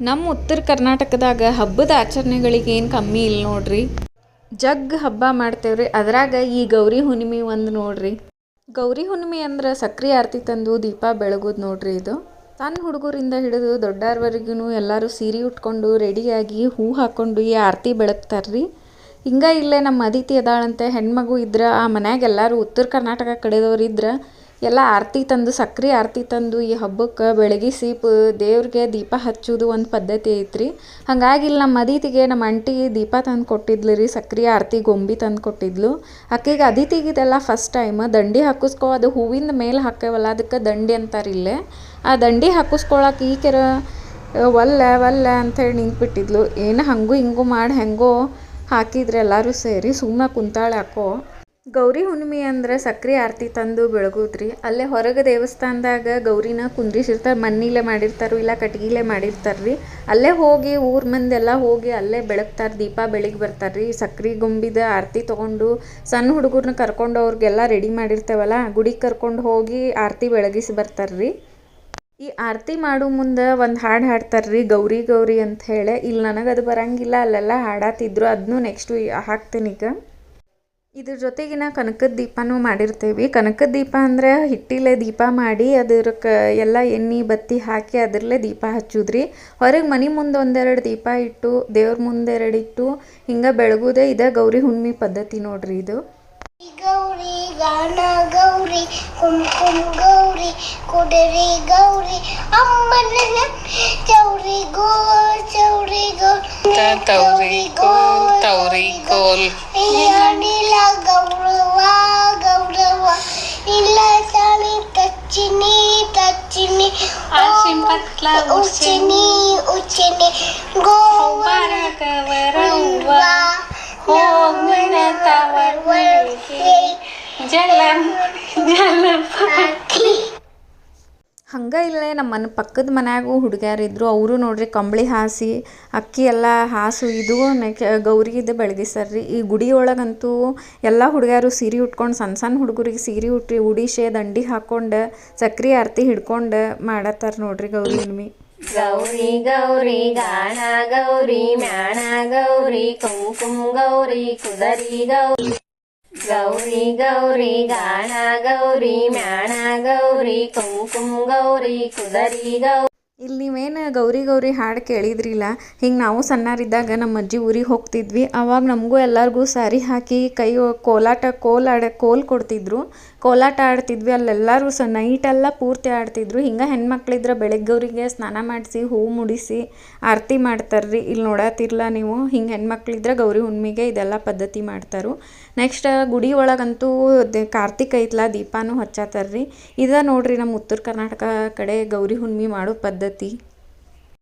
ನಮ್ಮ ಉತ್ತರ ಕರ್ನಾಟಕದಾಗ ಹಬ್ಬದ ಆಚರಣೆಗಳಿಗೆ ಏನು ಕಮ್ಮಿ ಇಲ್ಲ ನೋಡ್ರಿ? ಜಗ್ ಹಬ್ಬ ಮಾಡ್ತೇವ್ರಿ, ಅದ್ರಾಗ ಈ ಗೌರಿ ಹುಣ್ಣಿಮೆ ಒಂದು ನೋಡ್ರಿ. ಗೌರಿ ಹುಣ್ಣಿಮೆ ಅಂದ್ರೆ ಸಕ್ರೆ ಆರತಿ ತಂದು ದೀಪ ಬೆಳಗೋದು ನೋಡ್ರಿ ಇದು. ಸಣ್ಣ ಹುಡುಗರಿಂದ ಹಿಡಿದು ದೊಡ್ಡವ್ರವರೆಗೂ ಎಲ್ಲರೂ ಸೀರೆ ಉಟ್ಕೊಂಡು ರೆಡಿಯಾಗಿ ಹೂ ಹಾಕ್ಕೊಂಡು ಈ ಆರತಿ ಬೆಳಗ್ತಾರ್ರಿ. ಹಿಂಗೆ ಇಲ್ಲೇ ನಮ್ಮ ಅದಿತಿ ಅದಾಳಂತೆ, ಹೆಣ್ಮಗು ಇದ್ರೆ, ಆ ಮನ್ಯಾಗ ಎಲ್ಲರೂ ಉತ್ತರ ಕರ್ನಾಟಕ ಕಡೆದವ್ರು ಇದ್ರೆ ಎಲ್ಲ ಆರತಿ ತಂದು, ಸಕ್ರೆ ಆರತಿ ತಂದು ಈ ಹಬ್ಬಕ್ಕೆ ಬೆಳಗ್ಗೆ ಸೀಪ್ ದೇವ್ರಿಗೆ ದೀಪ ಹಚ್ಚೋದು ಒಂದು ಪದ್ಧತಿ ಐತ್ರಿ. ಹಾಗಾಗಿ ಇಲ್ಲಿ ನಮ್ಮ ಅದಿತಿಗೆ ನಮ್ಮ ಅಂಟಿ ದೀಪ ತಂದು ಕೊಟ್ಟಿದ್ಲು ರೀ, ಸಕ್ರೆ ಆರತಿ ಗೊಂಬೆ ತಂದು ಕೊಟ್ಟಿದ್ಲು. ಆಕೆಗೆ ಅದಿತಿಗೆ ಇದೆಲ್ಲ ಫಸ್ಟ್ ಟೈಮ್ ದಂಡಿ ಹಾಕಿಸ್ಕೊ, ಅದು ಹೂವಿಂದ ಮೇಲೆ ಹಾಕೇವಲ್ಲ ಅದಕ್ಕೆ ದಂಡಿ ಅಂತಾರೆ ಇಲ್ಲೇ. ಆ ದಂಡಿ ಹಾಕಿಸ್ಕೊಳಕ್ಕೆ ಈಕೆರ ಒಲ್ಲ ಒಲ್ಲ ಅಂಥೇಳಿ ನಿಂತ್ಬಿಟ್ಟಿದ್ಲು. ಏನು ಹಂಗೂ ಹಿಂಗೂ ಮಾಡಿ, ಹೆಂಗೋ ಹಾಕಿದ್ರೆ ಎಲ್ಲರೂ ಸೇರಿ ಸುಮ್ಮನೆ ಕುಂತಾಳೆ ಯಾಕೋ ಗೌರಿ ಹುಣ್ಣಿಮೆ ಅಂದ್ರೆ ಸಕ್ರೆ ಆರತಿ ತಂದು ಬೆಳಗುದ್ರಿ. ಅಲ್ಲೇ ಹೊರಗೆ ದೇವಸ್ಥಾನದಾಗ ಗೌರಿನ ಕುಂದ್ರಿಸಿರ್ತಾರೆ ಮಣ್ಣಿಲೆ ಮಾಡಿರ್ತಾರೋ, ಇಲ್ಲ ಕಟ್ಗಿಲೆ ಮಾಡಿರ್ತಾರ್ರಿ ಅಲ್ಲೇ ಹೋಗಿ ಊರ ಮಂದೆಲ್ಲ ಹೋಗಿ ಅಲ್ಲೇ ಬೆಳಗ್ತಾರೆ, ದೀಪ ಬೆಳಗ್ಗೆ ಬರ್ತಾರ್ರಿ ಸಕ್ರಿ ಗೊಂಬಿದ ಆರತಿ ತೊಗೊಂಡು ಸಣ್ಣ ಹುಡುಗರನ್ನ ಕರ್ಕೊಂಡು ಅವ್ರಿಗೆಲ್ಲ ರೆಡಿ ಮಾಡಿರ್ತೇವಲ್ಲ, ಗುಡಿಗೆ ಕರ್ಕೊಂಡು ಹೋಗಿ ಆರತಿ ಬೆಳಗಿಸಿ ಬರ್ತಾರ್ರಿ ಈ ಆರತಿ ಮಾಡೋ ಮುಂದೆ ಒಂದು ಹಾಡು ಹಾಡ್ತಾರ್ರಿ ಗೌರಿ ಗೌರಿ ಅಂತ ಹೇಳಿ. ಇಲ್ಲಿ ನನಗೆ ಅದು ಬರಂಗಿಲ್ಲ, ಅಲ್ಲೆಲ್ಲ ಹಾಡಾತಿದ್ರು ಅದನ್ನೂ ನೆಕ್ಸ್ಟು ಹಾಕ್ತೀನಿ ಈಗ. ಇದ್ರ ಜೊತೆಗಿನ ಕನಕದ ದೀಪನೂ ಮಾಡಿರ್ತೇವೆ. ಕನಕದ ದೀಪ ಅಂದ್ರೆ ಹಿಟ್ಟಿಲೆ ದೀಪ ಮಾಡಿ ಅದಕ್ಕೆ ಎಲ್ಲ ಎಣ್ಣೆ ಬತ್ತಿ ಹಾಕಿ ಅದರಲ್ಲೇ ದೀಪ ಹಚ್ಚುದ್ರಿ. ಹೊರಗೆ ಮನೆ ಮುಂದೆ ಒಂದೆರಡು ದೀಪ ಇಟ್ಟು ದೇವ್ರ ಮುಂದೆ ಎರಡು ಇಟ್ಟು ಹಿಂಗೆ ಬೆಳಗುದೇ ಇದೆ ಗೌರಿ ಹುಣ್ಣಿಮೆ ಪದ್ಧತಿ ನೋಡ್ರಿ ಇದು. ಗೌರಿ ಗಾನ ಗೌರಿ ಕುಂಕುಮ ಗೌರಿ ಕುಡರಿ ಗೌರಿ ಅಮ್ಮನ ಚೌರಿ ಗೋ ಚೌರಿ ಗೋ ಚೌರಿ ಕೋಲ್ ತೌರಿ ಕೋಲ್ ಅನಿಲ ಗೌರವ ಗೌರವ ಇಲ್ಲ ತಾಳಿ ತಚ್ಚಿನಿ ತಚ್ಚಿನಿ ಆಶಿಂ ಪತ್ಲ ಉಚ್ಚಿನಿ ಉಚ್ಚಿನಿ ಬಾರಕವರವ್ವ ಹಂಗೆ ಇಲ್ಲೇ ನಮ್ಮ ಮನೆ ಪಕ್ಕದ ಮನ್ಯಾಗೂ ಹುಡುಗ್ಯಾರಿದ್ರು ಅವರು ನೋಡ್ರಿ ಕಂಬಳಿ ಹಾಸಿ, ಅಕ್ಕಿ ಎಲ್ಲ ಹಾಸು ಇದು ನೆಕ್ ಬೆಳಗಿಸ್ಯಾರ ರೀ ಈ ಗುಡಿ ಒಳಗಂತೂ ಎಲ್ಲ ಹುಡುಗ್ಯಾರು ಸೀರೆ ಉಟ್ಕೊಂಡು ಸಣ್ಣ ಸಣ್ಣ ಹುಡುಗರಿಗೆ ಸೀರೆ ಉಟ್ರಿ ಉಡಿಶೆ ದಂಡಿ ಹಾಕ್ಕೊಂಡು ಸಕ್ರಿ ಆರತಿ ಹಿಡ್ಕೊಂಡು ಮಾಡತ್ತಾರ ನೋಡ್ರಿ ಗೌರಿ ಹುಣ್ಣಿಮೆ ಗೌರಿ ಗೌರಿ, ಗಾಣ, ಗೌರಿ, ಮ್ಯಾಣ, ಗೌರಿ, ಕುಂಕುಮ, ಗೌರಿ, ಕುದರಿ ಗೌರಿ ಗೌರಿ ಗೌರಿ ಗಾಣ ಗೌರಿ ಮ್ಯಾಣ ಗೌರಿ ಕುಂಕುಮ ಗೌರಿ ಕುದರಿ ಗೌರಿ ಇಲ್ಲಿ ನೀವೇನು ಗೌರಿ ಗೌರಿ ಹಾಡು ಕೇಳಿದ್ರಿಲ್ಲ. ಹಿಂಗೆ ನಾವು ಸಣ್ಣರಿದ್ದಾಗ ನಮ್ಮ ಅಜ್ಜಿ ಊರಿಗೆ ಹೋಗ್ತಿದ್ವಿ. ಅವಾಗ ನಮಗೂ ಎಲ್ಲರಿಗೂ ಸ್ಯಾರಿ ಹಾಕಿ ಕೈ ಕೋಲಾಟ, ಕೋಲಾಡ, ಕೋಲ್ ಕೊಡ್ತಿದ್ರು. ಕೋಲಾಟ ಆಡ್ತಿದ್ವಿ, ಅಲ್ಲೆಲ್ಲರೂ ಸ ನೈಟೆಲ್ಲ ಪೂರ್ತಿ ಆಡ್ತಿದ್ರು. ಹಿಂಗೆ ಹೆಣ್ಮಕ್ಳಿದ್ರೆ ಬೆಳಗ್ಗೆವ್ರಿಗೆ ಸ್ನಾನ ಮಾಡಿಸಿ, ಹೂ ಮುಡಿಸಿ, ಆರತಿ ಮಾಡ್ತಾರ್ರಿ. ಇಲ್ಲಿ ನೋಡತ್ತಿರಲ್ಲ ನೀವು. ಹಿಂಗೆ ಹೆಣ್ಮಕ್ಳಿದ್ರೆ ಗೌರಿ ಹುಣ್ಣಿಮೆಗೆ ಇದೆಲ್ಲ ಪದ್ಧತಿ ಮಾಡ್ತಾರೆ. ನೆಕ್ಸ್ಟ್ ಗುಡಿ ಒಳಗಂತೂ ಕಾರ್ತಿಕ ಐತ್ಲ, ದೀಪಾನು ಹಚ್ಚತ್ತಾರ್ರಿ ಇದ ನೋಡ್ರಿ ನಮ್ಮ ಉತ್ತರ ಕರ್ನಾಟಕ ಕಡೆ ಗೌರಿ ಹುಣ್ಣಿಮೆ ಮಾಡೋ ಪದ್ಧತಿ.